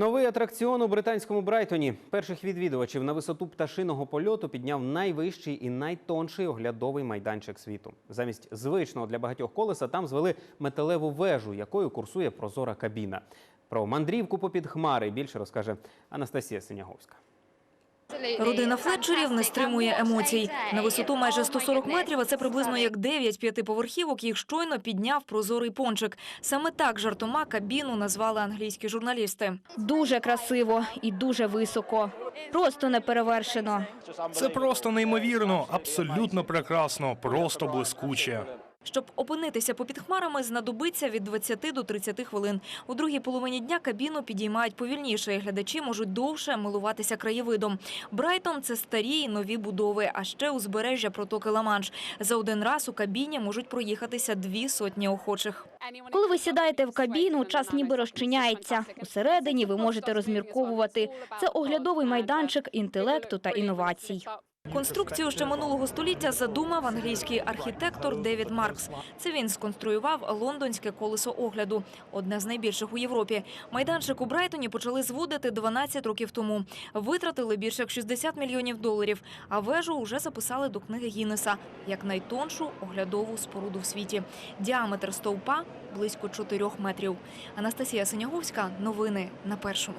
Новий атракціон у британському Брайтоні. Перших відвідувачів на висоту пташиного польоту підняв найвищий і найтонший оглядовий майданчик світу. Замість звичного для багатьох колеса там звели металеву вежу, якою курсує прозора кабіна. Про мандрівку попід хмари більше розкаже Анастасія Синяговська. Родина Флетчерів не стримує емоцій. На висоту майже 140 метрів, а це приблизно як 9 п'ятиповерхівок, їх щойно підняв прозорий пончик. Саме так жартома кабіну назвали англійські журналісти. Дуже красиво і дуже високо. Просто неперевершено. Це просто неймовірно, абсолютно прекрасно, просто блискуче. Щоб опинитися попід хмарами, знадобиться від 20 до 30 хвилин. У другій половині дня кабіну підіймають повільніше, і глядачі можуть довше милуватися краєвидом. Брайтон – це старі і нові будови, а ще узбережжя протоки Ла-Манш. За один раз у кабіні можуть проїхатися дві сотні охочих. Коли ви сідаєте в кабіну, час ніби розчиняється. Усередині ви можете розмірковувати. Це оглядовий майданчик інтелекту та інновацій. Конструкцію ще минулого століття задумав англійський архітектор Девід Маркс. Це він сконструював лондонське колесо огляду, одне з найбільших у Європі. Майданчик у Брайтоні почали зводити 12 років тому. Витратили більше як 60 мільйонів доларів, а вежу вже записали до книги Гіннеса як найтоншу оглядову споруду в світі. Діаметр стовпа близько 4 метрів. Анастасія Синяговська. Новини на першому.